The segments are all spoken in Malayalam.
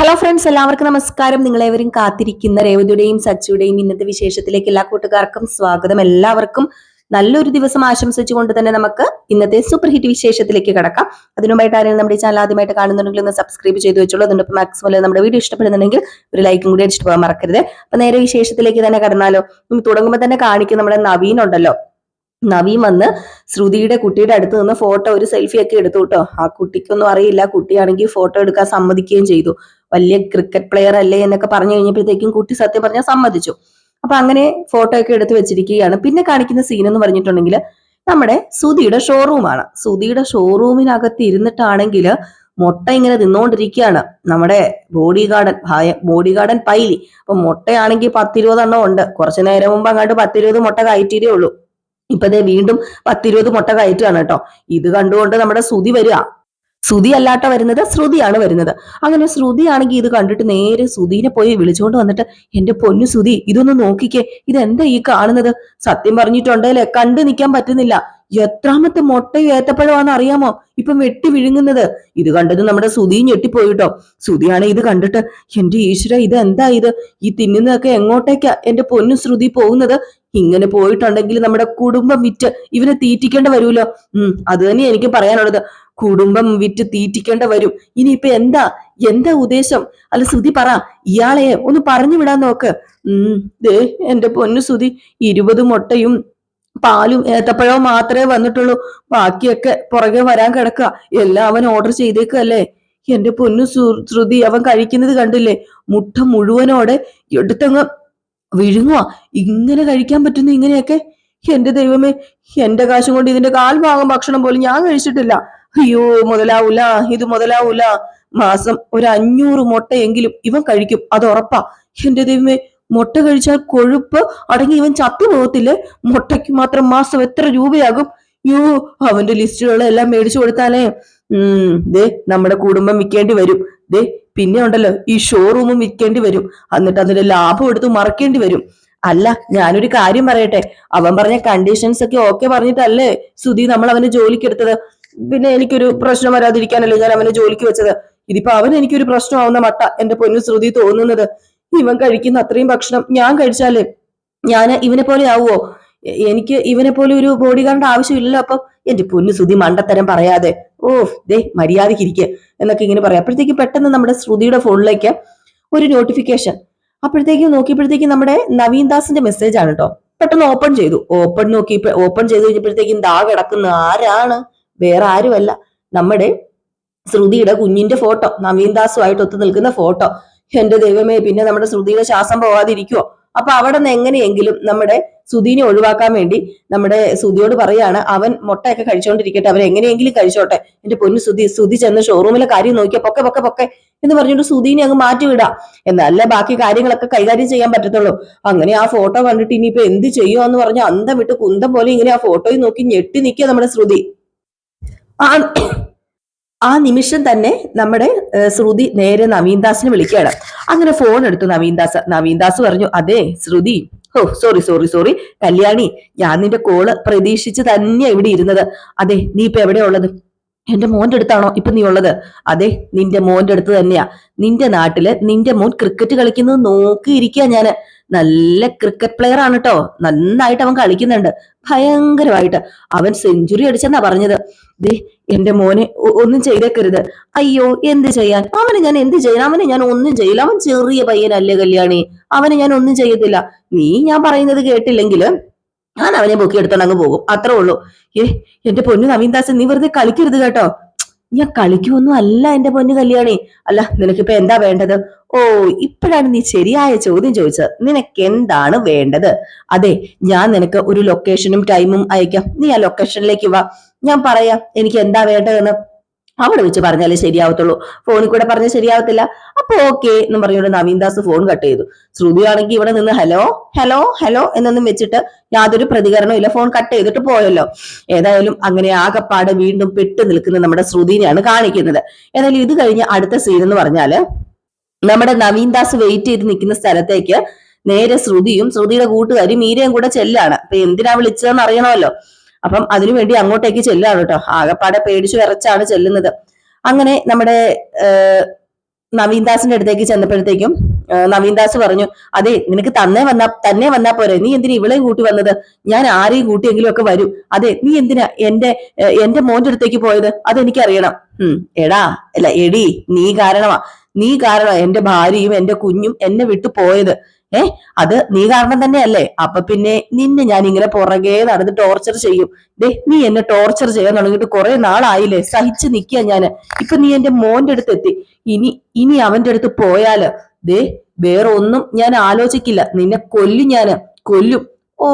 ഹലോ ഫ്രണ്ട്സ് എല്ലാവർക്കും നമസ്കാരം. നിങ്ങളേവരും കാത്തിരിക്കുന്ന രേവതിയുടെയും സച്ചിയുടെയും ഇന്നത്തെ വിശേഷത്തിലേക്ക് എല്ലാ കൂട്ടുകാർക്കും സ്വാഗതം. എല്ലാവർക്കും നല്ലൊരു ദിവസം ആശംസിച്ചുകൊണ്ട് തന്നെ നമുക്ക് ഇന്നത്തെ സൂപ്പർ ഹിറ്റ് വിശേഷത്തിലേക്ക് കടക്കാം. അതിനുമായിട്ട് ആരെങ്കിലും നമ്മുടെ ചാനൽ ആദ്യമായിട്ട് കാണുന്നുണ്ടെങ്കിൽ ഒന്ന് സബ്സ്ക്രൈബ് ചെയ്ത് വെച്ചോളൂ. അതിനൊപ്പം മാക്സിമം നമ്മുടെ വീഡിയോ ഇഷ്ടപ്പെടുന്നുണ്ടെങ്കിൽ ഒരു ലൈക്കും കൂടി അടിച്ചിട്ട് പോകാൻ മറക്കരുത്. അപ്പൊ നേരെ വിശേഷത്തിലേക്ക് തന്നെ കടന്നാലോ. തുടങ്ങുമ്പോൾ തന്നെ കാണിക്കും നമ്മുടെ നവീൻ ഉണ്ടല്ലോ. നവീൻ വന്ന് ശ്രുതിയുടെ കുട്ടിയുടെ അടുത്ത് നിന്ന് ഫോട്ടോ ഒരു സെൽഫി ഒക്കെ എടുത്തു കേട്ടോ. ആ കുട്ടിക്കൊന്നും അറിയില്ല. കുട്ടിയാണെങ്കിൽ ഫോട്ടോ എടുക്കാൻ സമ്മതിക്കുകയും ചെയ്തു. വലിയ ക്രിക്കറ്റ് പ്ലെയർ അല്ലേ എന്നൊക്കെ പറഞ്ഞു കഴിഞ്ഞപ്പോഴത്തേക്കും കുട്ടി സത്യം പറഞ്ഞാൽ സമ്മതിച്ചു. അപ്പൊ അങ്ങനെ ഫോട്ടോ ഒക്കെ എടുത്ത് വെച്ചിരിക്കുകയാണ്. പിന്നെ കാണിക്കുന്ന സീൻ എന്ന് പറഞ്ഞിട്ടുണ്ടെങ്കിൽ നമ്മുടെ സുധിയുടെ ഷോറൂമാണ് സുധിയുടെ ഷോറൂമിനകത്ത് ഇരുന്നിട്ടാണെങ്കിൽ മുട്ട ഇങ്ങനെ നിന്നുകൊണ്ടിരിക്കുകയാണ്. നമ്മുടെ body garden body garden Paili. അപ്പൊ മുട്ടയാണെങ്കിൽ പത്തിരുപതെണ്ണം ഉണ്ട്. കുറച്ചു നേരം മുമ്പ് അങ്ങോട്ട് പത്തിരുപത് മുട്ട കയറ്റിയതേ ഉള്ളൂ. ഇപ്പൊ ദേ വീണ്ടും പത്തിരുപത് മുട്ട കയറ്റുകയാണ് കേട്ടോ. ഇത് കണ്ടുകൊണ്ട് നമ്മുടെ സുതി വരിക. ശ്രുതി അല്ലാട്ട വരുന്നത് ശ്രുതിയാണ് വരുന്നത്. അങ്ങനെ ശ്രുതിയാണെങ്കിൽ ഇത് കണ്ടിട്ട് നേരെ ശ്രുതിനെ പോയി വിളിച്ചുകൊണ്ട് വന്നിട്ട് എന്റെ പൊന്നു ശ്രുതി ഇതൊന്ന് നോക്കിക്കേ ഇതെന്താ ഈ കാണുന്നത്? സത്യം പറഞ്ഞിട്ടുണ്ടല്ലേ കണ്ടു നിൽക്കാൻ പറ്റുന്നില്ല. എത്രാമത്തെ മുട്ടയും ഏത്തപ്പഴമാണെന്ന് അറിയാമോ? ഇപ്പം വെട്ടി വിഴുങ്ങുന്നത്. ഇത് കണ്ടത് നമ്മുടെ സുധിയും ഞെട്ടിപ്പോയിട്ടോ. സുധിയാണ് ഇത് കണ്ടിട്ട് എന്റെ ഈശ്വര ഇത് എന്താ ഇത്? ഈ തിന്നുന്നതൊക്കെ എങ്ങോട്ടേക്കാ? എന്റെ പൊന്നു ശ്രുതി പോകുന്നത്? ഇങ്ങനെ പോയിട്ടുണ്ടെങ്കിൽ നമ്മുടെ കുടുംബം വിറ്റ് ഇവനെ തീറ്റിക്കേണ്ട വരുമല്ലോ. ഉം അത് തന്നെ എനിക്ക് പറയാനുള്ളത്. കുടുംബം വിറ്റ് തീറ്റിക്കേണ്ട വരും. ഇനിയിപ്പൊ എന്താ? എന്താ ഉദ്ദേശം? അല്ല ശ്രുതി പറ. ഇയാളെ ഒന്ന് പറഞ്ഞു വിടാൻ നോക്ക്. ഉം ദേ എന്റെ പൊന്നു ശ്രുതി ഇരുപത് മുട്ടയും പാലും ഏത്തപ്പഴവും മാത്രമേ വന്നിട്ടുള്ളൂ. ബാക്കിയൊക്കെ പുറകെ വരാൻ കിടക്കുക. എല്ലാം അവൻ ഓർഡർ ചെയ്തേക്കല്ലേ എന്റെ പൊന്നു ശ്രുതി അവൻ കഴിക്കുന്നത് കണ്ടില്ലേ? മുട്ട മുഴുവനോടെ എടുത്തങ്ങ് വിഴുങ്ങുക ഇങ്ങനെ കഴിക്കാൻ പറ്റുന്നു ഇങ്ങനെയൊക്കെ? എന്റെ ദൈവമേ എന്റെ കാശും കൊണ്ട് ഇതിന്റെ കാൽഭാഗം ഭക്ഷണം പോലും ഞാൻ കഴിച്ചിട്ടില്ല. അയ്യോ മുതലാവൂല ഇത് മുതലാവൂല. മാസം ഒരു അഞ്ഞൂറ് മുട്ടയെങ്കിലും ഇവൻ കഴിക്കും. അത് ഉറപ്പാ. എന്റെ ദൈവമേ മുട്ട കഴിച്ചാൽ കൊഴുപ്പ് അടങ്ങി ഇവൻ ചത്തു പോകത്തില്ലേ? മുട്ടയ്ക്ക് മാത്രം മാസം എത്ര രൂപയാകും? യോ അവന്റെ ലിസ്റ്റുകളെല്ലാം മേടിച്ചു കൊടുത്താലേ. ഉം ദേ നമ്മുടെ കുടുംബം വിൽക്കേണ്ടി വരും. ദേ പിന്നെ ഉണ്ടല്ലോ ഈ ഷോറൂമും വിൽക്കേണ്ടി വരും. എന്നിട്ട് അതിന്റെ ലാഭം എടുത്ത് മറക്കേണ്ടി വരും. അല്ല ഞാനൊരു കാര്യം പറയട്ടെ. അവൻ പറഞ്ഞ കണ്ടീഷൻസ് ഒക്കെ ഓക്കെ പറഞ്ഞിട്ടല്ലേ സുധി നമ്മൾ അവന് ജോലിക്ക് എടുത്തത്? പിന്നെ എനിക്കൊരു പ്രശ്നം വരാതിരിക്കാനല്ലേ ഞാൻ അവനെ ജോലിക്ക് വെച്ചത്? ഇതിപ്പോ അവൻ എനിക്കൊരു പ്രശ്നമാവുന്ന മട്ട എന്റെ പൊന്നു ശ്രുതി തോന്നുന്നത്. ഇവൻ കഴിക്കുന്ന അത്രയും ഭക്ഷണം ഞാൻ കഴിച്ചാലേ ഞാൻ ഇവനെ പോലെ ആവുമോ എനിക്ക് ഇവനെ പോലെ ഒരു ബോഡി ഗാർഡ് ആവശ്യമില്ലല്ലോ. അപ്പൊ എന്റെ പൊന്നു ശ്രുതി മണ്ടത്തരം പറയാതെ ഓ ദേ മര്യാദക്കിരിക്കുക എന്നൊക്കെ ഇങ്ങനെ പറയാം. അപ്പോഴത്തേക്ക് പെട്ടെന്ന് നമ്മുടെ ശ്രുതിയുടെ ഫോണിലേക്ക് ഒരു നോട്ടിഫിക്കേഷൻ അപ്പോഴത്തേക്കും നോക്കിയപ്പോഴത്തേക്കും നമ്മുടെ നവീൻ ദാസിന്റെ മെസ്സേജ് ആണ് കേട്ടോ പെട്ടെന്ന് ഓപ്പൺ ചെയ്തു. ഓപ്പൺ നോക്കി ഓപ്പൺ ചെയ്ത് കഴിഞ്ഞപ്പോഴത്തേക്കും ദാ കിടക്കുന്ന ആരാണ്? വേറെ ആരുമല്ല. നമ്മുടെ ശ്രുതിയുടെ കുഞ്ഞിന്റെ ഫോട്ടോ നവീൻ ദാസുമായിട്ട് ഒത്തു നിൽക്കുന്ന ഫോട്ടോ എന്റെ ദൈവമേ പിന്നെ നമ്മുടെ ശ്രുതിയുടെ ശ്വാസം പോവാതിരിക്കുവോ? അപ്പൊ അവിടെ നിന്ന് എങ്ങനെയെങ്കിലും നമ്മുടെ സുധീനെ ഒഴിവാക്കാൻ വേണ്ടി നമ്മുടെ സുധിയോട് പറയാണ് അവൻ മുട്ടയൊക്കെ കഴിച്ചോണ്ടിരിക്കട്ടെ അവൻ എങ്ങനെയെങ്കിലും കഴിച്ചോട്ടെ. എന്റെ പൊന്നു സുധി സുധി ചെന്ന് ഷോറൂമിലെ കാര്യം നോക്കിയാൽ പൊക്കെ പൊക്കെ പൊക്കെ എന്ന് പറഞ്ഞിട്ട് സുധീനെ അങ്ങ് മാറ്റിവിടാം എന്നല്ല ബാക്കി കാര്യങ്ങളൊക്കെ കൈകാര്യം ചെയ്യാൻ പറ്റത്തുള്ളൂ. അങ്ങനെ ആ ഫോട്ടോ കണ്ടിട്ട് ഇനിയിപ്പോ എന്ത് ചെയ്യുമോ എന്ന് പറഞ്ഞ അന്തം വിട്ട് കുന്തം പോലെ ഇങ്ങനെ ആ ഫോട്ടോയിൽ നോക്കി ഞെട്ടി നിൽക്കുക നമ്മുടെ ശ്രുതി. ആ ആ നിമിഷം തന്നെ നമ്മുടെ ശ്രുതി നേരെ നവീൻദാസിനെ വിളിക്കുകയാണ്. അങ്ങനെ ഫോൺ എടുത്തു നവീൻദാസ് നവീൻദാസ് പറഞ്ഞു അതെ ശ്രുതി ഓ സോറി സോറി സോറി കല്യാണി ഞാൻ നിന്റെ കോൾ പ്രതീക്ഷിച്ച് തന്നെയാ ഇവിടെ ഇരുന്നത്. അതെ നീ ഇപ്പൊ എവിടെയാ ഉള്ളത്? എന്റെ മോന്റെ അടുത്താണോ ഇപ്പൊ നീ ഉള്ളത്? അതെ നിന്റെ മോന്റെ അടുത്ത് തന്നെയാ. നിന്റെ നാട്ടിൽ നിന്റെ മോൻ ക്രിക്കറ്റ് കളിക്കുന്നത് നോക്കിയിരിക്കാ ഞാൻ. നല്ല ക്രിക്കറ്റ് പ്ലെയർ ആണ് കേട്ടോ നന്നായിട്ട് അവൻ കളിക്കുന്നുണ്ട്. ഭയങ്കരമായിട്ട്. അവൻ സെഞ്ചുറി അടിച്ചെന്നാ പറഞ്ഞത്. ദേ എന്റെ മോനെ ഒന്നും ചെയ്തേക്കരുത്. അയ്യോ എന്ത് ചെയ്യാൻ? അവന് ഞാൻ എന്ത് ചെയ്യാൻ? അവന് ഞാൻ ഒന്നും ചെയ്യില്ല. അവൻ ചെറിയ പയ്യനല്ലേ കല്യാണി. അവന് ഞാൻ ഒന്നും ചെയ്യത്തില്ല. നീ ഞാൻ പറയുന്നത് കേട്ടില്ലെങ്കിൽ ഞാൻ അവനെ പൊക്കി എടുത്തോണ്ട് അങ്ങ് പോകും. അത്രേ ഉള്ളൂ. ഏ എന്റെ പൊന്നു നവീൻദാസ് നീ വെറുതെ കളിക്കരുത് കേട്ടോ. ഞാൻ കളിക്കുമൊന്നും അല്ല എന്റെ പൊന്നു കല്യാണി. അല്ല നിനക്കിപ്പോ എന്താ വേണ്ടത്? ഓ ഇപ്പോഴാണ് നീ ശരിയായ ചോദ്യം ചോദിച്ചത്. നിനക്ക് എന്താണ് വേണ്ടത്? അതെ ഞാൻ നിനക്ക് ഒരു ലൊക്കേഷനും ടൈമും അയക്കാം. നീ ആ ലൊക്കേഷനിലേക്ക് വാ. ഞാൻ പറയാം എനിക്ക് എന്താ വേണ്ടതെന്ന്. അവിടെ വെച്ച് പറഞ്ഞാലേ ശരിയാവത്തുള്ളൂ. ഫോണിൽ കൂടെ പറഞ്ഞാൽ ശരിയാവത്തില്ല. അപ്പൊ ഓക്കെ എന്ന് പറഞ്ഞുകൊണ്ട് നവീൻദാസ് ഫോൺ കട്ട് ചെയ്തു. ശ്രുതി ആണെങ്കിൽ ഇവിടെ നിന്ന് ഹലോ ഹലോ ഹലോ എന്നൊന്നും വെച്ചിട്ട് യാതൊരു പ്രതികരണവും ഇല്ല. ഫോൺ കട്ട് ചെയ്തിട്ട് പോയല്ലോ. ഏതായാലും അങ്ങനെ ആകപ്പാടെ വീണ്ടും പെട്ടു നിൽക്കുന്ന നമ്മുടെ ശ്രുതിനെയാണ് കാണിക്കുന്നത്. ഏതായാലും ഇത് കഴിഞ്ഞ് അടുത്ത സീൻ എന്ന് പറഞ്ഞാൽ നമ്മുടെ നവീൻദാസ് വെയിറ്റ് ചെയ്ത് നിൽക്കുന്ന സ്ഥലത്തേക്ക് നേരെ ശ്രുതിയും ശ്രുതിയുടെ കൂട്ടുകാരും മീരയും കൂടെ ചെല്ലാണ്. അപ്പൊ എന്തിനാ വിളിച്ചതെന്ന് അറിയണമല്ലോ. അപ്പം അതിനു വേണ്ടി അങ്ങോട്ടേക്ക് ചെല്ലാണ് കേട്ടോ. ആകെപ്പാടെ പേടിച്ചു വിറച്ചാണ് ചെല്ലുന്നത്. അങ്ങനെ നമ്മുടെ നവീൻദാസിന്റെ അടുത്തേക്ക് ചെന്നപ്പോഴത്തേക്കും നവീൻദാസ് പറഞ്ഞു അതെ നിനക്ക് തന്നെ വന്നാ തന്നെ വന്നാ പോരെ. നീ എന്തിനാ ഇവളെയും കൂട്ടി വന്നത്? ഞാൻ ആരെയും കൂട്ടിയെങ്കിലും ഒക്കെ വരും. അതെ നീ എന്തിനാ എന്റെ എന്റെ മോന്റെ അടുത്തേക്ക് പോയത്? അതെനിക്കറിയണം. ഉം എടാ അല്ല എടി നീ കാരണമാ. നീ കാരണം എന്റെ ഭാര്യയും എന്റെ കുഞ്ഞും എന്നെ വിട്ടു പോയത്. ഏ? അത് നീ കാരണം തന്നെയല്ലേ? അപ്പൊ പിന്നെ നിന്നെ ഞാൻ ഇങ്ങനെ പുറകെ നടന്ന് ടോർച്ചർ ചെയ്യും. ദേ നീ എന്നെ ടോർച്ചർ ചെയ്യാൻ തുടങ്ങിയിട്ട് കുറെ നാളായില്ലേ? സഹിച്ച് നിൽക്കുക ഞാൻ. ഇപ്പൊ നീ എന്റെ മോന്റെ അടുത്ത് എത്തി. ഇനി ഇനി അവന്റെ അടുത്ത് പോയാൽ ദേ വേറെ ഒന്നും ഞാൻ ആലോചിക്കില്ല. നിന്നെ കൊല്ലും ഞാൻ. കൊല്ലും. ഓ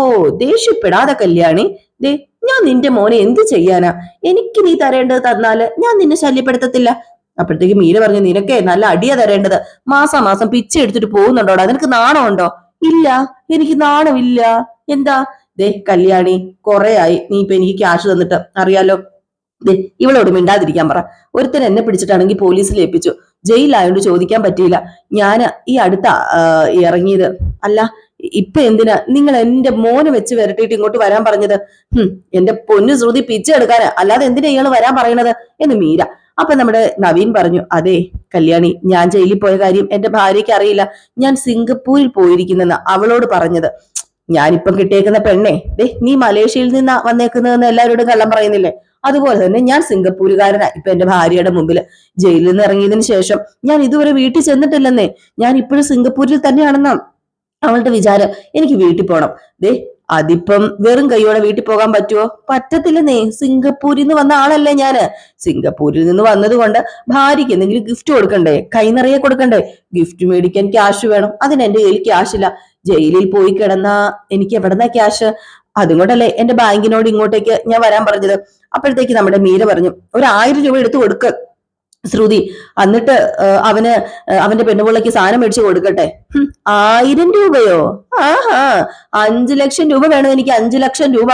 ദേഷ്യപ്പെടാതെ കല്യാണി. ദേ ഞാൻ നിന്റെ മോനെ എന്ത് ചെയ്യാനാ? എനിക്ക് നീ തരേണ്ടത് തന്നാൽ ഞാൻ നിന്നെ ശല്യപ്പെടുത്തത്തില്ല. അപ്പോഴത്തേക്ക് മീന പറഞ്ഞു നിനക്കേ നല്ല അടിയാ തരേണ്ടത്. മാസം മാസം പിച്ച എടുത്തിട്ട് പോകുന്നുണ്ടോടാ? നിനക്ക് നാണമുണ്ടോ? ഇല്ല എനിക്ക് നാണമില്ല. എന്താ? ദേ കല്യാണി കൊറേ ആയി നീ ഇപ്പൊ എനിക്ക് ക്യാഷ് തന്നിട്ട് അറിയാലോ. ദേ ഇവളോട് മിണ്ടാതിരിക്കാൻ പറ. ഒരുത്തൻ എന്നെ പിടിച്ചിട്ടാണെങ്കിൽ പോലീസിൽ ഏൽപ്പിച്ചു. ജയിലായോണ്ട് ചോദിക്കാൻ പറ്റിയില്ല. ഞാൻ ഈ അടുത്ത ഇറങ്ങിയത് അല്ല ഇപ്പൊ എന്തിനാ? നിങ്ങൾ എന്റെ മോനെ വെച്ച് വരട്ടിയിട്ട് ഇങ്ങോട്ട് വരാൻ പറഞ്ഞത്? ഹും എന്റെ പൊന്നു ശ്രുതി പിച്ച എടുക്കാന്. അല്ലാതെ എന്തിനാ ഇയാൾ വരാൻ പറയണത്? എന്ന് മീര അപ്പൊ നമ്മുടെ നവീൻ പറഞ്ഞു അതെ കല്യാണി ഞാൻ ജയിലിൽ പോയ കാര്യം എന്റെ ഭാര്യയ്ക്ക് അറിയില്ല. ഞാൻ സിംഗപ്പൂരിൽ പോയിരിക്കുന്നെന്ന് അവളോട് പറഞ്ഞത്. ഞാനിപ്പം കിട്ടിയേക്കുന്ന പെണ്ണെ ദേ നീ മലേഷ്യയിൽ നിന്ന് വന്നേക്കുന്നതെന്ന് എല്ലാവരോടും കള്ളം പറയുന്നില്ലേ? അതുപോലെ തന്നെ ഞാൻ സിംഗപ്പൂരുകാരനാ. ഇപ്പൊ എന്റെ ഭാര്യയുടെ മുമ്പിൽ ജയിലിൽ നിന്ന് ഇറങ്ങിയതിനു ശേഷം ഞാൻ ഇതുവരെ വീട്ടിൽ ചെന്നിട്ടില്ലെന്നേ. ഞാൻ ഇപ്പോഴും സിംഗപ്പൂരിൽ തന്നെയാണെന്നാണ് അവളുടെ വിചാരം. എനിക്ക് വീട്ടിൽ പോകണം ദേ അതിപ്പം വെറും കൈയോടെ വീട്ടിൽ പോകാൻ പറ്റുമോ പറ്റത്തില്ലെന്നേ. സിംഗപ്പൂരിൽ നിന്ന് വന്ന ആളല്ലേ ഞാൻ. സിംഗപ്പൂരിൽ നിന്ന് വന്നത് കൊണ്ട് ഭാര്യയ്ക്ക് എന്തെങ്കിലും ഗിഫ്റ്റ് കൊടുക്കണ്ടേ? കൈ നിറയെ കൊടുക്കണ്ടേ? ഗിഫ്റ്റ് മേടിക്കാൻ ക്യാഷ് വേണം. അതിന് എന്റെ കയ്യിൽ ക്യാഷ് ഇല്ല. ജയിലിൽ പോയി കിടന്ന എനിക്ക് എവിടെന്നാ ക്യാഷ് അതുകൊണ്ടല്ലേ എന്റെ ബാങ്കിനോട് ഇങ്ങോട്ടേക്ക് ഞാൻ വരാൻ പറഞ്ഞത്. അപ്പോഴത്തേക്ക് നമ്മുടെ മീര പറഞ്ഞു ഒരു ആയിരം രൂപ എടുത്ത് കൊടുക്ക. ശ്രുതി എന്നിട്ട് അവന് അവന്റെ പെണ്ണുപിള്ളക്ക് സാധനം മേടിച്ചു കൊടുക്കട്ടെ? ആയിരം രൂപയോ? ആഹാ അഞ്ചു ലക്ഷം രൂപ വേണം എനിക്ക് അഞ്ചു ലക്ഷം രൂപ.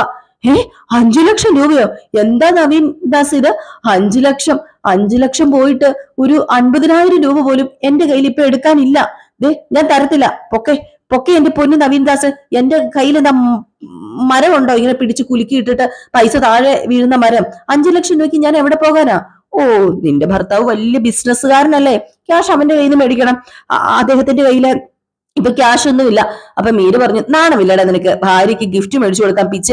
ഏ അഞ്ചു ലക്ഷം രൂപയോ? എന്താ നവീൻ ദാസ് ഇത്? അഞ്ചു ലക്ഷം അഞ്ചു ലക്ഷം പോയിട്ട് ഒരു അൻപതിനായിരം രൂപ പോലും എന്റെ കയ്യിൽ ഇപ്പൊ എടുക്കാനില്ല. ദേ ഞാൻ തരത്തില്ല. പൊക്കെ പൊക്കെ എന്റെ പൊന്നു നവീൻ ദാസ് എന്റെ കയ്യിൽ എന്താ മരമുണ്ടോ? ഇങ്ങനെ പിടിച്ച് കുലുക്കിയിട്ടിട്ട് പൈസ താഴെ വീഴുന്ന മരം. അഞ്ചു ലക്ഷം രൂപയ്ക്ക് ഞാൻ എവിടെ പോകാനാ? ഓ നിന്റെ ഭർത്താവ് വലിയ ബിസിനസ്സുകാരനല്ലേ? ക്യാഷ് അവന്റെ കയ്യിൽ നിന്ന് മേടിക്കണം അദ്ദേഹത്തിന്റെ കയ്യിൽ ഇപ്പൊ ക്യാഷ് ഒന്നുമില്ല. അപ്പൊ മീര് പറഞ്ഞു നാണമില്ലടാ നിനക്ക്. ഭാര്യക്ക് ഗിഫ്റ്റ് മേടിച്ചു കൊടുക്കാൻ പിച്ച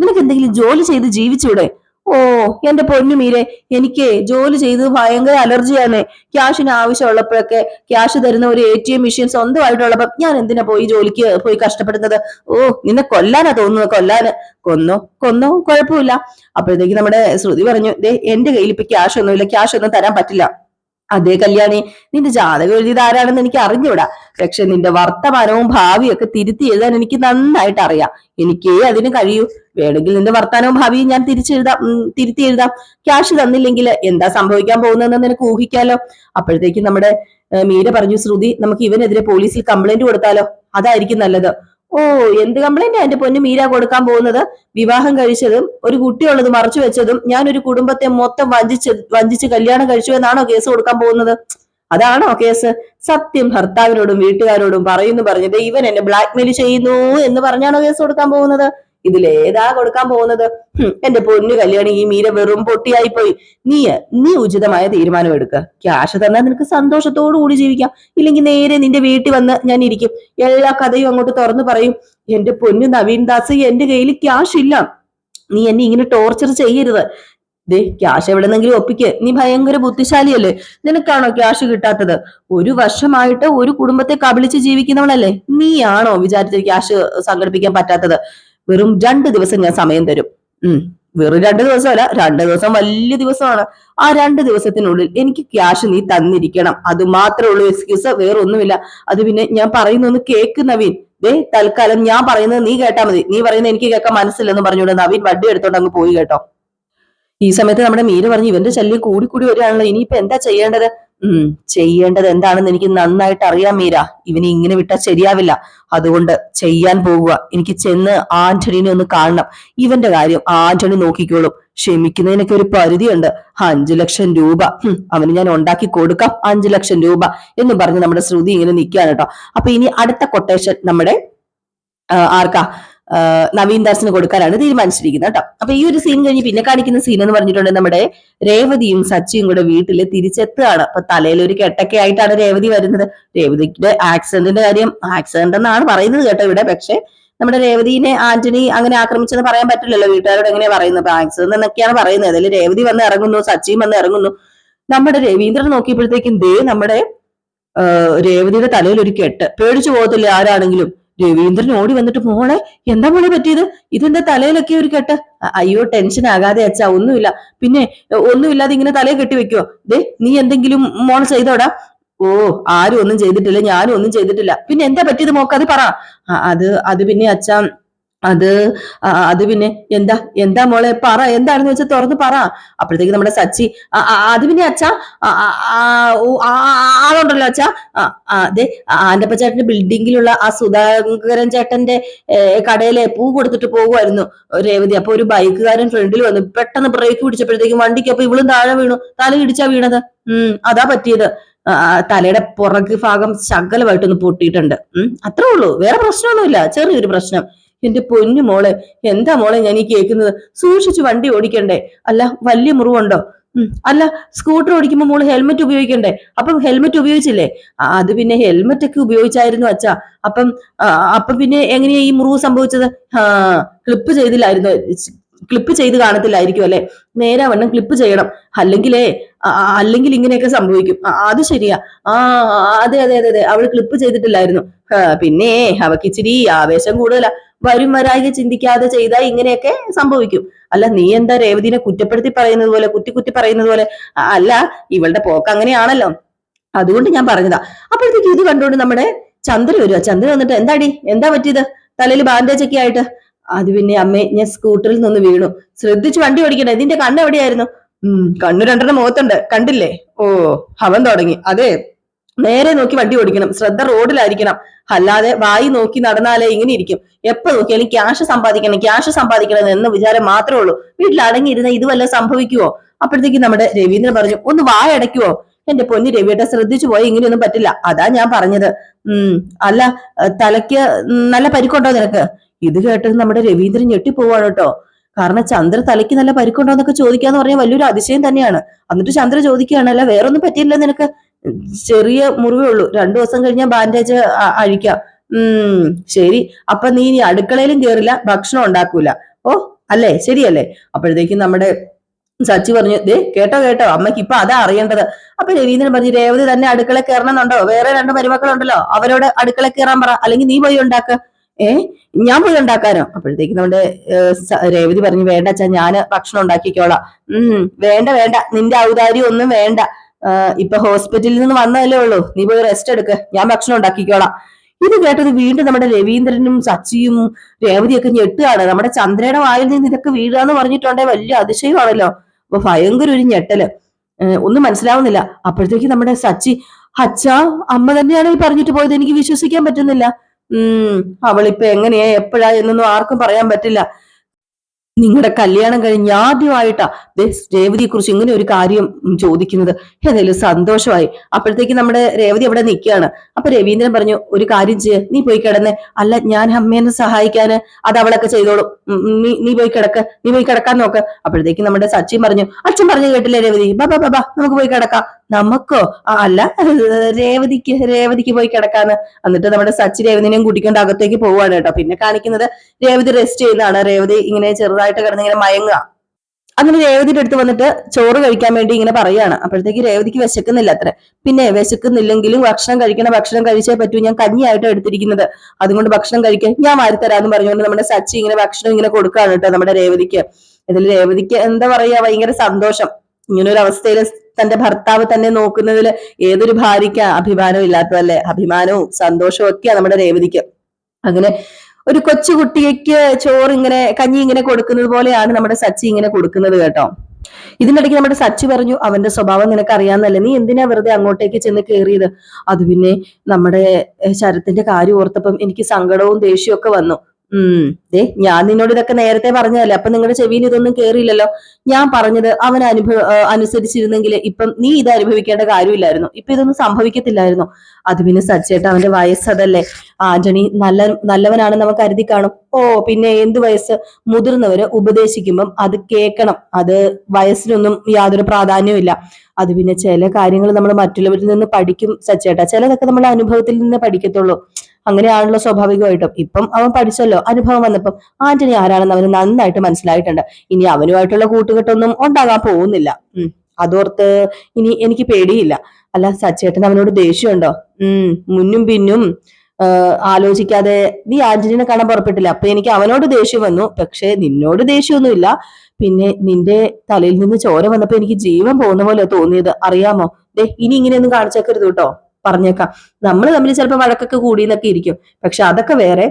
നിനക്ക് എന്തെങ്കിലും ജോലി ചെയ്ത് ജീവിച്ചൂടെ? ഓ എന്റെ പൊന്നു മീരെ എനിക്ക് ജോലി ചെയ്ത് ഭയങ്കര അലർജിയാണ് ക്യാഷിന് ആവശ്യമുള്ളപ്പോഴൊക്കെ ക്യാഷ് തരുന്ന ഒരു എ ടി എം മെഷീൻ സ്വന്തമായിട്ടുള്ളപ്പോ ഞാൻ എന്തിനാ പോയി ജോലിക്ക് പോയി കഷ്ടപ്പെടുന്നത്? ഓ നിന്നെ കൊല്ലാനാ തോന്നുന്നത് കൊല്ലാന്. കൊന്നോ കൊന്നോ കുഴപ്പമില്ല. അപ്പോഴത്തേക്ക് നമ്മുടെ ശ്രുതി പറഞ്ഞു ദേ എന്റെ കയ്യിൽ ഇപ്പൊ ക്യാഷ് ഒന്നുമില്ല ക്യാഷ് ഒന്നും തരാൻ പറ്റില്ല. അതേ കല്യാണി നിന്റെ ജാതകം എഴുതിയത് ആരാണെന്ന് എനിക്ക് അറിഞ്ഞൂടാ. പക്ഷെ നിന്റെ വർത്തമാനവും ഭാവിയും ഒക്കെ തിരുത്തി എഴുതാൻ എനിക്ക് നന്നായിട്ട് അറിയാം. എനിക്കേ അതിന് കഴിയൂ. വേണമെങ്കിൽ നിന്റെ വർത്തമാനവും ഭാവിയും ഞാൻ തിരിച്ചെഴുതാം. തിരുത്തി എഴുതാം. ക്യാഷ് തന്നില്ലെങ്കിൽ എന്താ സംഭവിക്കാൻ പോകുന്നതെന്ന് നിനക്ക് ഊഹിക്കാലോ? അപ്പോഴത്തേക്കും നമ്മുടെ മീര പറഞ്ഞു ശ്രുതി നമുക്ക് ഇവനെതിരെ പോലീസിൽ കംപ്ലൈന്റ് കൊടുത്താലോ? അതായിരിക്കും നല്ലത്. ഓ എന്ത് കംപ്ലൈന്റ് എന്റെ പൊന്നു മീര കൊടുക്കാൻ പോകുന്നത്? വിവാഹം കഴിച്ചതും ഒരു കുട്ടിയുള്ളത് മറച്ചു വെച്ചതും ഞാൻ ഒരു കുടുംബത്തെ മൊത്തം വഞ്ചിച്ച് വഞ്ചിച്ച് കല്യാണം കഴിച്ചു എന്നാണോ കേസ് കൊടുക്കാൻ പോകുന്നത്? അതാണോ കേസ്? സത്യം ഭർത്താവിനോടും വീട്ടുകാരോടും പറയുന്നു പറഞ്ഞത് ഇവൻ എന്നെ ബ്ലാക്ക്മെയിൽ ചെയ്യുന്നു എന്ന് പറഞ്ഞാണോ കേസ് കൊടുക്കാൻ പോകുന്നത്? ഇതിലേതാ കൊടുക്കാൻ പോകുന്നത്? എന്റെ പൊന്നു കല്യാണി ഈ മീര വെറും പൊട്ടിയായി പോയി നീ നീ ഉചിതമായ തീരുമാനം എടുക്കുക ക്യാഷ് തന്നാൽ നിനക്ക് സന്തോഷത്തോടു കൂടി ജീവിക്കാം. ഇല്ലെങ്കിൽ നേരെ നിന്റെ വീട്ടിൽ വന്ന് ഞാൻ ഇരിക്കും. എല്ലാ കഥയും അങ്ങോട്ട് തുറന്നു പറയും. എന്റെ പൊന്നു നവീൻ ദാസ് എന്റെ കയ്യിൽ ക്യാഷ് ഇല്ല. നീ എന്നെ ഇങ്ങനെ ടോർച്ചർ ചെയ്യരുത്. ദേ ക്യാഷ് എവിടെ എവിടെന്നെങ്കിലും ഒപ്പിക്ക്. നീ ഭയങ്കര ബുദ്ധിശാലിയല്ലേ? നിനക്കാണോ ക്യാഷ് കിട്ടാത്തത്? ഒരു വർഷമായിട്ട് ഒരു കുടുംബത്തെ കബളിച്ച് ജീവിക്കുന്നവളല്ലേ? നീയാണോ വിചാരിച്ച ക്യാഷ് സംഘടിപ്പിക്കാൻ പറ്റാത്തത്? വെറും രണ്ട് ദിവസം ഞാൻ സമയം തരും. ഉം. വെറും രണ്ട് ദിവസമല്ല രണ്ട് ദിവസം വലിയ ദിവസമാണ്. ആ രണ്ട് ദിവസത്തിനുള്ളിൽ എനിക്ക് ക്യാഷ് നീ തന്നിരിക്കണം. അത് മാത്രമേ ഉള്ളൂ എക്സ്ക്യൂസ് വേറെ ഒന്നുമില്ല അത് പിന്നെ ഞാൻ പറയുന്നൊന്ന് കേക്ക് നവീൻ. ദേ തൽക്കാലം ഞാൻ പറയുന്നത് നീ കേട്ടാ മതി. നീ പറയുന്നത് എനിക്ക് കേൾക്കാൻ മനസ്സില്ലെന്ന് പറഞ്ഞുകൊണ്ട് നവീൻ വണ്ടി എടുത്തോണ്ട് അങ്ങ് പോയി കേട്ടോ. ഈ സമയത്ത് നമ്മുടെ മീര പറഞ്ഞു ഇവന്റെ ശല്യം കൂടി കൂടി വരികയാണല്ലോ. ഇനിയിപ്പോ എന്താ ചെയ്യേണ്ടത്? ഉം. ചെയ്യേണ്ടത് എന്താണെന്ന് എനിക്ക് നന്നായിട്ട് അറിയാം മീര. ഇവനെ ഇങ്ങനെ വിട്ടാൽ ശരിയാവില്ല. അതുകൊണ്ട് ചെയ്യാൻ പോകുക എനിക്ക് ചെന്ന് ആന്റണിനെ ഒന്ന് കാണണം. ഇവന്റെ കാര്യം ആന്റണി നോക്കിക്കോളും. ക്ഷമിക്കുന്നതിനൊക്കെ ഒരു പരിധിയുണ്ട്. അഞ്ചു ലക്ഷം രൂപ. അവന് ഞാൻ ഉണ്ടാക്കി കൊടുക്കാം. അഞ്ചു ലക്ഷം രൂപ എന്ന് പറഞ്ഞ് നമ്മുടെ ശ്രുതി ഇങ്ങനെ നിൽക്കുകയാണ് കേട്ടോ. അപ്പൊ ഇനി അടുത്ത കൊട്ടേഷൻ നമ്മുടെ ആർക്കാ? നവീൻ ദാസിന് കൊടുക്കാനാണ് തീരുമാനിച്ചിരിക്കുന്നത് കേട്ടോ. അപ്പൊ ഈ ഒരു സീൻ കഴിഞ്ഞ് പിന്നെ കാണിക്കുന്ന സീൻ എന്ന് പറഞ്ഞിട്ടുണ്ട് നമ്മുടെ രേവതിയും സച്ചിയും കൂടെ വീട്ടിൽ തിരിച്ചെത്തുകയാണ്. അപ്പൊ തലയിൽ ഒരു കെട്ടൊക്കെ ആയിട്ടാണ് രേവതി വരുന്നത്. രേവതിയുടെ ആക്സിഡന്റിന്റെ കാര്യം ആക്സിഡന്റ് എന്നാണ് പറയുന്നത് കേട്ടോ ഇവിടെ. പക്ഷെ നമ്മുടെ രേവതിനെ ആന്റണി അങ്ങനെ ആക്രമിച്ചെന്ന് പറയാൻ പറ്റില്ലല്ലോ. വീട്ടുകാരോട് എങ്ങനെയാ പറയുന്നത്? അപ്പൊ ആക്സിഡന്റ് എന്നൊക്കെയാണ് പറയുന്നത്. അതിൽ രേവതി വന്ന് ഇറങ്ങുന്നു സച്ചിയും വന്ന് ഇറങ്ങുന്നു. നമ്മുടെ രവീന്ദ്രൻ നോക്കിയപ്പോഴത്തേക്കും ദേ നമ്മുടെ രേവതിയുടെ തലയിൽ ഒരു കെട്ട്. പേടിച്ചു പോകത്തില്ല ആരാണെങ്കിലും? രവീന്ദ്രൻ ഓടി വന്നിട്ട് മോളെ എന്താ മോളെ പറ്റിയത്? ഇതെന്താ തലയിലൊക്കെ ഒരു കെട്ട്? അയ്യോ ടെൻഷൻ ആകാതെ അച്ഛാ ഒന്നുമില്ല. പിന്നെ ഒന്നുമില്ലാതെ ഇങ്ങനെ തലയിൽ കെട്ടി വെക്കോ ദേ നീ എന്തെങ്കിലും മോൾ ചെയ്തോടാ. ഓ ആരും ഒന്നും ചെയ്തിട്ടില്ല ഞാനും ഒന്നും ചെയ്തിട്ടില്ല. പിന്നെ എന്താ പറ്റിയത് മോക്ക്? അത് പറ. അത് അത് പിന്നെ അച്ഛാ അത് അത് പിന്നെ എന്താ എന്താ മോളെ പറ എന്താണെന്ന് വെച്ചാൽ തുറന്ന് പറ. അപ്പോഴത്തേക്ക് നമ്മുടെ സച്ചി "ആ, ആ, അത് പിന്നെ അച്ഛാ ആളുണ്ടല്ലോ അച്ഛാ. അതെ ആന്റപ്പ ചേട്ടന്റെ ബിൽഡിങ്ങിലുള്ള ആ സുധാകരൻ ചേട്ടന്റെ കടയിലെ പൂ കൊടുത്തിട്ട് പോകുമായിരുന്നു രേവതി. അപ്പൊ ഒരു ബൈക്കുകാരൻ ഫ്രണ്ടിൽ വന്നു. പെട്ടെന്ന് ബ്രേക്ക് പിടിച്ചപ്പോഴത്തേക്കും വണ്ടിക്ക് അപ്പൊ ഇവളും താഴെ വീണു. തല ഇടിച്ചാ വീണത്. ഉം അതാ പറ്റിയത്. തലയുടെ പുറക് ഭാഗം ശകലമായിട്ടൊന്ന് പൊട്ടിയിട്ടുണ്ട്. ഉം അത്രേ ഉള്ളൂ. വേറെ പ്രശ്നമൊന്നുമില്ല. ചെറിയൊരു പ്രശ്നം. എന്റെ പൊന്നു മോളെ എന്താ മോളെ ഞാൻ ഈ കേൾക്കുന്നത്? സൂക്ഷിച്ച് വണ്ടി ഓടിക്കണ്ടേ? അല്ല വലിയ മുറിവുണ്ടോ? അല്ല സ്കൂട്ടർ ഓടിക്കുമ്പോൾ മോൾ ഹെൽമെറ്റ് ഉപയോഗിക്കണ്ടേ? അപ്പം ഹെൽമെറ്റ് ഉപയോഗിച്ചില്ലേ? അത് പിന്നെ ഹെൽമെറ്റ് ഒക്കെ ഉപയോഗിച്ചായിരുന്നു അച്ഛാ. അപ്പം അപ്പം പിന്നെ എങ്ങനെയാ ഈ മുറിവ് സംഭവിച്ചത്? ക്ലിപ്പ് ചെയ്തില്ലായിരുന്നു? ക്ലിപ്പ് ചെയ്ത് കാണത്തില്ലായിരിക്കും അല്ലെ? നേരെ വണ്ണം ക്ലിപ്പ് ചെയ്യണം. അല്ലെങ്കിലേ അല്ലെങ്കിൽ ഇങ്ങനെയൊക്കെ സംഭവിക്കും. അത് ശരിയാ. ആ അതെ അതെ അതെ അതെ. അവൾ ക്ലിപ്പ് ചെയ്തിട്ടില്ലായിരുന്നു. പിന്നെ അവക്ക് ഇച്ചിരി ആവേശം കൂടുതലാ. വരും വരായിക ചിന്തിക്കാതെ ചെയ്താൽ ഇങ്ങനെയൊക്കെ സംഭവിക്കും. അല്ല നീ എന്താ രേവതിനെ കുറ്റപ്പെടുത്തി പറയുന്നത് പോലെ കുത്തി കുത്തി പറയുന്നത് പോലെ? അല്ല ഇവളുടെ പോക്ക് അങ്ങനെയാണല്ലോ. അതുകൊണ്ട് ഞാൻ പറഞ്ഞതാ. അപ്പോഴത്തേക്ക് ഇത് കണ്ടുകൊണ്ട് നമ്മുടെ ചന്ദ്ര വരുവാ. ചന്ദ്ര വന്നിട്ട് എന്താടി? എന്താ പറ്റിയത്? തലയിൽ ബാൻഡേജ് ഒക്കെ ആയിട്ട്. അത് പിന്നെ അമ്മേ ഞാൻ സ്കൂട്ടറിൽ നിന്ന് വീണു. ശ്രദ്ധിച്ച് വണ്ടി ഓടിക്കണേ ഇതിന്റെ കണ്ണ് എവിടെയായിരുന്നു? ഉം കണ്ണു രണ്ടെണ്ണം മുഖത്തുണ്ട്. കണ്ടില്ലേ? ഓ ഹവൻ തുടങ്ങി. അതെ നേരെ നോക്കി വണ്ടി ഓടിക്കണം. ശ്രദ്ധ റോഡിലായിരിക്കണം. അല്ലാതെ വായി നോക്കി നടന്നാലേ ഇങ്ങനെ ഇരിക്കും. എപ്പോ നോക്കിയാലും ക്യാഷ് സമ്പാദിക്കണം ക്യാഷ് സമ്പാദിക്കണം എന്ന വിചാരം മാത്രമേ ഉള്ളൂ. വീട്ടിൽ അടങ്ങിയിരുന്ന ഇതുവല്ല സംഭവിക്കുവോ? അപ്പോഴത്തേക്ക് നമ്മുടെ രവീന്ദ്രൻ പറഞ്ഞു ഒന്ന് വായ വായടയ്ക്കുവോ എന്റെ പൊന്നി രവിയേട്ട ശ്രദ്ധിച്ചു പോയി. ഇങ്ങനെയൊന്നും പറ്റില്ല. അതാ ഞാൻ പറഞ്ഞത്. ഉം അല്ല തലയ്ക്ക് നല്ല പരിക്കുണ്ടോ നിനക്ക്? ഇത് കേട്ടത് നമ്മുടെ രവീന്ദ്രൻ ഞെട്ടിപ്പോവാണ് കേട്ടോ. കാരണം ചന്ദ്ര തലയ്ക്ക് നല്ല പരിക്കുണ്ടോ എന്നൊക്കെ ചോദിക്കാന്ന് പറഞ്ഞാൽ വലിയൊരു അതിശയം തന്നെയാണ്. എന്നിട്ട് ചന്ദ്ര ചോദിക്കുകയാണ് അല്ല വേറൊന്നും പറ്റിയില്ല നിനക്ക്? ചെറിയ മുറിവേ ഉള്ളൂ. രണ്ടു ദിവസം കഴിഞ്ഞാൽ ബാൻഡേജ് അഴിക്കാം. ഉം ശരി. അപ്പൊ നീ ഇനി അടുക്കളയിലും കേറില്ല ഭക്ഷണം ഉണ്ടാക്കൂല. ഓ അല്ലേ? ശരിയല്ലേ? അപ്പോഴത്തേക്കും നമ്മുടെ സച്ചി പറഞ്ഞു ദേ കേട്ടോ കേട്ടോ. അമ്മയ്ക്ക് ഇപ്പൊ അതാ അറിയേണ്ടത്. അപ്പൊ രവീന്ദ്രൻ പറഞ്ഞു രേവതി തന്നെ അടുക്കള കയറണമെന്നുണ്ടോ വേറെ രണ്ട് മരുമക്കളുണ്ടല്ലോ. അവരോട് അടുക്കള കയറാൻ പറ. അല്ലെങ്കിൽ നീ പോയി ഉണ്ടാക്ക. ഏ? ഞാൻ പോയി ഉണ്ടാക്കാനോ? അപ്പോഴത്തേക്ക് നമ്മുടെ രേവതി പറഞ്ഞു വേണ്ട അച്ഛാ ഞാൻ ഭക്ഷണം ഉണ്ടാക്കിക്കോളാം. ഉം വേണ്ട വേണ്ട. നിന്റെ ഔദാര്യം ഒന്നും വേണ്ട. ഇപ്പൊ ഹോസ്പിറ്റലിൽ നിന്ന് വന്നതല്ലേ ഉള്ളൂ. നീ പോയി റെസ്റ്റ് എടുക്ക്. ഞാൻ ഭക്ഷണം ഉണ്ടാക്കിക്കോളാം. ഇത് കേട്ടത് വീണ്ടും നമ്മുടെ രവീന്ദ്രനും സച്ചിയും രേവതിയൊക്കെ ഞെട്ടുകയാണ്. നമ്മുടെ ചന്ദ്രയുടെ വായിൽ നിന്ന് ഇതൊക്കെ വീഴാന്ന് പറഞ്ഞിട്ടുണ്ടെങ്കിൽ പറഞ്ഞിട്ടുണ്ടെ വലിയ അതിശയമാണല്ലോ. അപ്പൊ ഭയങ്കര ഒരു ഞെട്ടൽ. ഒന്നും മനസ്സിലാവുന്നില്ല. അപ്പോഴത്തേക്ക് നമ്മുടെ സച്ചി അച്ഛാ അമ്മ തന്നെയാണ് ഈ പറഞ്ഞിട്ട് പോയത്. എനിക്ക് വിശ്വസിക്കാൻ പറ്റുന്നില്ല. ഉം അവളിപ്പൊ എങ്ങനെയാ എപ്പോഴാ എന്നൊന്നും ആർക്കും പറയാൻ പറ്റില്ല. നിങ്ങളുടെ കല്യാണം കഴിഞ്ഞ് ആദ്യമായിട്ടാ രേവതിയെ കുറിച്ച് ഇങ്ങനെ ഒരു കാര്യം ചോദിക്കുന്നത്. ഏതായാലും സന്തോഷമായി. അപ്പോഴത്തേക്ക് നമ്മുടെ രേവതി അവിടെ നിൽക്കുകയാണ്. അപ്പൊ രവീന്ദ്രൻ പറഞ്ഞു ഒരു കാര്യം ചെയ്യ നീ പോയി കിടന്നേ. അല്ല ഞാൻ അമ്മേനെ സഹായിക്കാന് അത് അവളൊക്കെ ചെയ്തോളും. നീ നീ പോയി കിടക്ക നീ പോയി കിടക്കാൻ നോക്ക്. അപ്പോഴത്തേക്ക് നമ്മുടെ സച്ചിൻ പറഞ്ഞു അച്ഛൻ പറഞ്ഞു കേട്ടില്ലേ രേവതി? ബാ ബാ, ബാ നമുക്ക് പോയി കിടക്കാം. നമുക്കോ? അല്ല രേവതിക്ക് രേവതിക്ക് പോയി കിടക്കാന്ന്. എന്നിട്ട് നമ്മുടെ സച്ചി രേവതിനെയും കൂട്ടിക്കൊണ്ട് അകത്തേക്ക് പോവാണ് കേട്ടോ. പിന്നെ കാണിക്കുന്നത് രേവതി റെസ്റ്റ് ചെയ്യുന്നതാണ്. രേവതി ഇങ്ങനെ ചെറുതായിട്ട് കിടന്നിങ്ങനെ മയങ്ങുക. അങ്ങനെ രേവതിയുടെ അടുത്ത് വന്നിട്ട് ചോറ് കഴിക്കാൻ വേണ്ടി ഇങ്ങനെ പറയാണ് അപ്പോഴത്തേക്ക് രേവതിക്ക് വിശക്കുന്നില്ല അത്ര. പിന്നെ വിശക്കുന്നില്ലെങ്കിലും ഭക്ഷണം കഴിക്കണ ഭക്ഷണം കഴിച്ചേ പറ്റൂ. ഞാൻ കഞ്ഞിയായിട്ട് എടുത്തിരിക്കുന്നത്. അതുകൊണ്ട് ഭക്ഷണം കഴിക്കാൻ ഞാൻ മാറിത്തരാന്ന് പറഞ്ഞുകൊണ്ട് നമ്മുടെ സച്ചി ഇങ്ങനെ ഭക്ഷണം ഇങ്ങനെ കൊടുക്കുകയാണ് കേട്ടോ നമ്മുടെ രേവതിക്ക്. ഇതിൽ രേവതിക്ക് എന്താ പറയാ? ഭയങ്കര സന്തോഷം. ഇങ്ങനൊരു അവസ്ഥയിൽ തന്റെ ഭർത്താവ് തന്നെ നോക്കുന്നതിൽ ഏതൊരു ഭാര്യയ്ക്ക് അഭിമാനവും ഇല്ലാത്തതല്ലേ? അഭിമാനവും സന്തോഷവും ഒക്കെയാ നമ്മുടെ രേവതിക്ക്. അങ്ങനെ ഒരു കൊച്ചു കുട്ടിക്ക് ചോറ് ഇങ്ങനെ കഞ്ഞി ഇങ്ങനെ കൊടുക്കുന്നത് പോലെയാണ് നമ്മുടെ സച്ചി ഇങ്ങനെ കൊടുക്കുന്നത് കേട്ടോ. ഇതിനിടയ്ക്ക് നമ്മുടെ സച്ചി പറഞ്ഞു അവന്റെ സ്വഭാവം നിനക്ക് അറിയാന്നല്ലേ നീ എന്തിനാ വെറുതെ അങ്ങോട്ടേക്ക് ചെന്ന് കയറിയത് അത് പിന്നെ നമ്മുടെ ശരത്തിന്റെ കാര്യം ഓർത്തപ്പം എനിക്ക് സങ്കടവും ദേഷ്യവും ഒക്കെ വന്നു. ഉം. ദേ ഞാൻ നിന്നോട് ഇതൊക്കെ നേരത്തെ പറഞ്ഞതല്ലേ? അപ്പൊ നിങ്ങളുടെ ചെവിയിൽ ഇതൊന്നും കേറിയില്ലല്ലോ? ഞാൻ പറഞ്ഞത് അവൻ അനുഭവ അനുസരിച്ചിരുന്നെങ്കിൽ ഇപ്പം നീ ഇത് അനുഭവിക്കേണ്ട കാര്യമില്ലായിരുന്നു. ഇപ്പൊ ഇതൊന്നും സംഭവിക്കത്തില്ലായിരുന്നു. അത് പിന്നെ സച്ചേട്ട അവന്റെ വയസ്സ് അതല്ലേ ആന്റണി നല്ല നല്ലവനാണെന്ന് നമുക്ക് കരുതി കാണും. ഓ പിന്നെ എന്ത് വയസ്സ്? മുതിർന്നവര് ഉപദേശിക്കുമ്പം അത് കേൾക്കണം. അത് വയസ്സിനൊന്നും യാതൊരു പ്രാധാന്യവും ഇല്ല അത് പിന്നെ ചില കാര്യങ്ങൾ നമ്മൾ മറ്റുള്ളവരിൽ നിന്ന് പഠിക്കും സച്ചേട്ട ചിലതൊക്കെ നമ്മൾ അനുഭവത്തിൽ നിന്ന് പഠിക്കത്തുള്ളൂ. അങ്ങനെയാണല്ലോ സ്വാഭാവികമായിട്ടും. ഇപ്പം അവൻ പഠിച്ചല്ലോ അനുഭവം വന്നപ്പം ആന്റണി ആരാണെന്ന് അവന് നന്നായിട്ട് മനസ്സിലായിട്ടുണ്ട്. ഇനി അവനുമായിട്ടുള്ള കൂട്ടുകെട്ടൊന്നും ഉണ്ടാകാൻ പോകുന്നില്ല. ഉം അതോർത്ത് ഇനി എനിക്ക് പേടിയില്ല. അല്ല സച്ചേട്ടൻ അവനോട് ദേഷ്യമുണ്ടോ? ഉം മുന്നും പിന്നും ആലോചിക്കാതെ നീ ആന്റണിനെ കാണാൻ പുറപ്പെട്ടില്ല. അപ്പൊ എനിക്ക് അവനോട് ദേഷ്യം വന്നു. പക്ഷെ നിന്നോട് ദേഷ്യമൊന്നുമില്ല. പിന്നെ നിന്റെ തലയിൽ നിന്ന് ചോര വന്നപ്പോ എനിക്ക് ജീവൻ പോകുന്ന പോലെ തോന്നിയത് അറിയാമോ? ദേ ഇനി ഇങ്ങനെയൊന്നും കാണിച്ചേക്കരുത് കേട്ടോ. പറഞ്ഞേക്കാം. നമ്മൾ തമ്മിൽ ചിലപ്പോൾ വഴക്കൊക്കെ കൂടി എന്നൊക്കെ ഇരിക്കും. പക്ഷെ അതൊക്കെ വേറെ.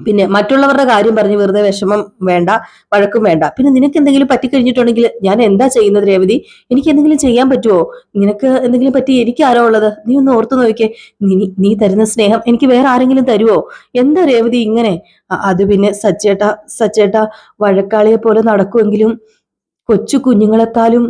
പിന്നെ മറ്റുള്ളവരുടെ കാര്യം പറഞ്ഞ് വെറുതെ വിഷമം വേണ്ട വഴക്കും വേണ്ട. പിന്നെ നിനക്ക് എന്തെങ്കിലും പറ്റിക്കഴിഞ്ഞിട്ടുണ്ടെങ്കിൽ ഞാൻ എന്താ ചെയ്യുന്നത് രേവതി? എനിക്ക് എന്തെങ്കിലും ചെയ്യാൻ പറ്റുമോ നിനക്ക് എന്തെങ്കിലും പറ്റി? എനിക്ക് ആരോ ഉള്ളത്? നീ ഒന്ന് ഓർത്തു നോക്കിയേ നീ നീ തരുന്ന സ്നേഹം എനിക്ക് വേറെ ആരെങ്കിലും തരുമോ എന്താ രേവതി ഇങ്ങനെ? അത് പിന്നെ സച്ചേട്ട സച്ചേട്ട വഴക്കാളിയെ പോലെ നടക്കുമെങ്കിലും കൊച്ചു കുഞ്ഞുങ്ങളെക്കാളും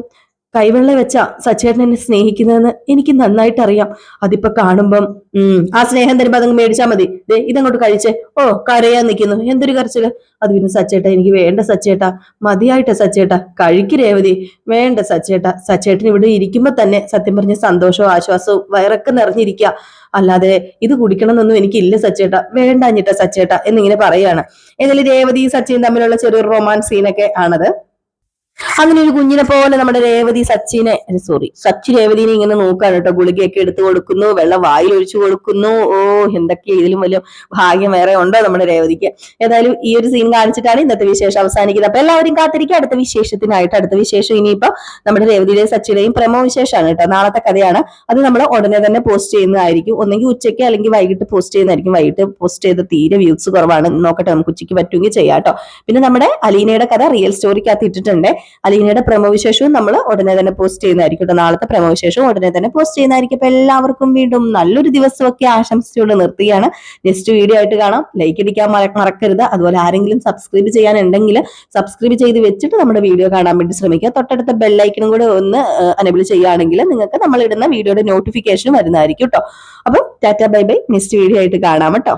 കൈവെള്ള വെച്ച സച്ചേട്ടൻ എന്നെ സ്നേഹിക്കുന്നതെന്ന് എനിക്ക് നന്നായിട്ട് അറിയാം അതിപ്പോ കാണുമ്പം ഉം ആ സ്നേഹം തരുമ്പോ അതങ്ങ് മേടിച്ചാ മതി. ദേ ഇതങ്ങോട്ട് കഴിച്ചേ. ഓ കരയാൻ നിൽക്കുന്നു എന്തൊരു കരച്ചിൽ. അത് പിന്നെ സച്ചേട്ട എനിക്ക് വേണ്ട സച്ചേട്ട. മതിയായിട്ട സച്ചേട്ട. കഴിക്ക് രേവതി. വേണ്ട സച്ചേട്ട. സച്ചേട്ടൻ ഇവിടെ ഇരിക്കുമ്പോ തന്നെ സത്യം പറഞ്ഞ സന്തോഷവും ആശ്വാസവും വയറൊക്കെ നിറഞ്ഞിരിക്കുക അല്ലാതെ ഇത് കുടിക്കണമെന്നൊന്നും എനിക്കില്ല സച്ചേട്ട. വേണ്ട അഞ്ഞിട്ട സച്ചേട്ട എന്നിങ്ങനെ പറയാണ്. ഏതായാലും രേവതിയും സച്ചിയും തമ്മിലുള്ള ചെറിയൊരു റൊമാൻസ് സീനൊക്കെ ആണത്. അങ്ങനെ ഒരു കുഞ്ഞിനെ പോലെ നമ്മുടെ രേവതി സച്ചിനെ സോറി സച്ചി രേവതിനെ ഇങ്ങനെ നോക്കാണ് കേട്ടോ. ഗുളികയൊക്കെ എടുത്തു കൊടുക്കുന്നു വെള്ളം വായിൽ ഒഴിച്ചു കൊടുക്കുന്നു. ഓ എന്തൊക്കെ ഇതിലും വലിയ ഭാഗ്യം വേറെ ഉണ്ടോ നമ്മുടെ രേവതിക്ക്? ഏതായാലും ഈ ഒരു സീൻ കാണിച്ചിട്ടാണ് ഇന്നത്തെ വിശേഷം അവസാനിക്കുന്നത്. അപ്പൊ എല്ലാവരും കാത്തിരിക്കുക. അടുത്ത വിശേഷത്തിനായിട്ട് അടുത്ത വിശേഷം ഇനിയിപ്പോ നമ്മുടെ രേവതിയുടെയും സച്ചിയുടെയും പ്രമോ വിശേഷമാണ് കേട്ടോ. നാളത്തെ കഥയാണ്. അത് നമ്മൾ ഉടനെ തന്നെ പോസ്റ്റ് ചെയ്യുന്നതായിരിക്കും. ഒന്നെങ്കിൽ ഉച്ചയ്ക്ക് അല്ലെങ്കിൽ വൈകിട്ട് പോസ്റ്റ് ചെയ്യുന്നതായിരിക്കും. വൈകിട്ട് പോസ്റ്റ് ചെയ്ത തീരെ വ്യൂസ് കുറവാണ്. നോക്കട്ടെ നമുക്ക് ഉച്ചയ്ക്ക് പറ്റുമെങ്കിൽ ചെയ്യാം കേട്ടോ. പിന്നെ നമ്മുടെ അലീനയുടെ കഥ റിയൽ സ്റ്റോറിക്കകത്ത് ഇട്ടിട്ടുണ്ട്. അലീനയുടെ പ്രമവിശേഷവും നമ്മൾ ഉടനെ തന്നെ പോസ്റ്റ് ചെയ്യുന്നതായിരിക്കും നാളത്തെ പ്രമവിശേഷവും ഉടനെ തന്നെ പോസ്റ്റ് ചെയ്യുന്നതായിരിക്കും. അപ്പൊ എല്ലാവർക്കും വീണ്ടും നല്ലൊരു ദിവസമൊക്കെ ആശംസിച്ചുകൊണ്ട് നിർത്തുകയാണ്. നെക്സ്റ്റ് വീഡിയോ ആയിട്ട് കാണാം. ലൈക്ക് അടിക്കാൻ മറക്കരുത്. അതുപോലെ ആരെങ്കിലും സബ്സ്ക്രൈബ് ചെയ്യാനുണ്ടെങ്കിൽ സബ്സ്ക്രൈബ് ചെയ്ത് വെച്ചിട്ട് നമ്മുടെ വീഡിയോ കാണാൻ വേണ്ടി ശ്രമിക്കുക. തൊട്ടടുത്ത ബെല്ലൈക്കണും കൂടെ ഒന്ന് അനബിൾ ചെയ്യുകയാണെങ്കിൽ നിങ്ങൾക്ക് നമ്മൾ ഇടുന്ന വീഡിയോയുടെ നോട്ടിഫിക്കേഷൻ വരുന്നതായിരിക്കും കേട്ടോ. അപ്പം tata bye bye. Next video ആയിട്ട് കാണാം കേട്ടോ.